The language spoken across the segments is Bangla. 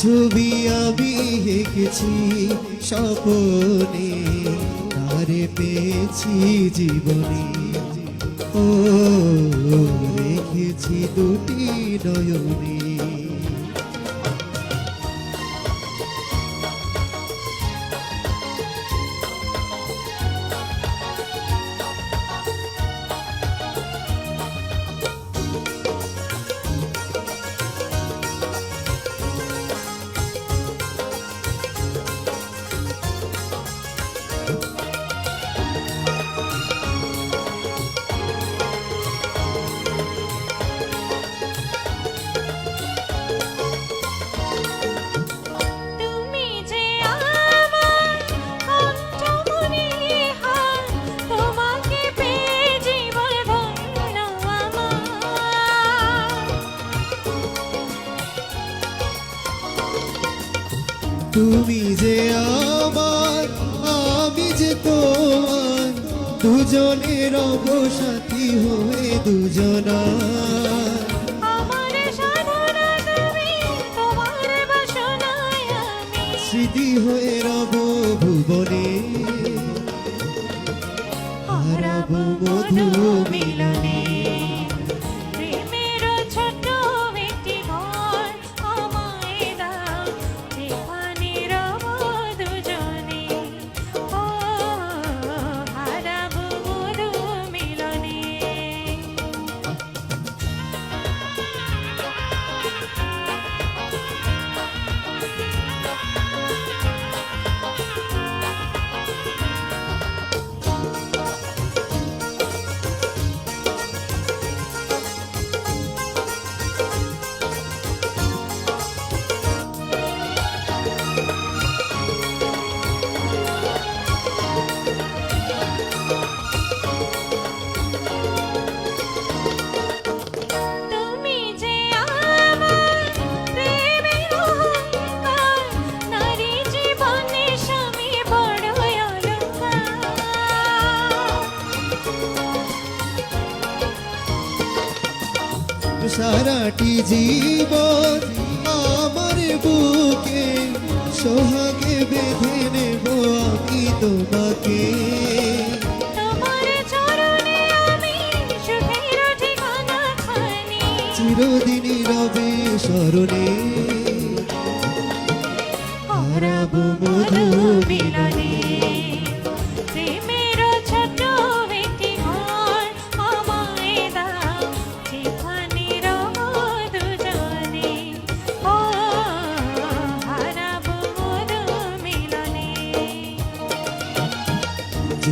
ছবি আমি এঁকেছি স্বপনে তারে পেয়েছি জীবনে ও রেখেছি দুটি নয়নে তুমি যে আমার আমি যে তোমার দুজনের অবসাথী হয়ে আমি। স্মৃতি হয়ে রব ভুবনে। হারাবো মধু মিলনে। সারাটি জীবন আমার বুকে সোহাগে বেঁধে নেব আমি তোমাকে। তোমার চরণে আমি সুখের ঠিকানা খানি চিরদিন রবে স্মরণে। হারাবো মধু মিলনে।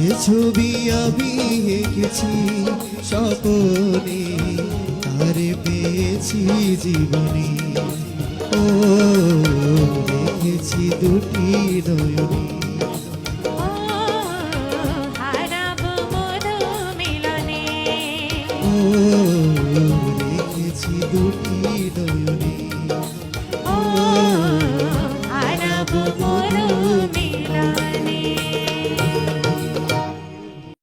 যে ছবি আমি এঁকেছি সপনে তারে পেয়েছি জীবনে। ও দেখেছি দুটি নয়নী। ও দেখেছি দুটি নয়নী।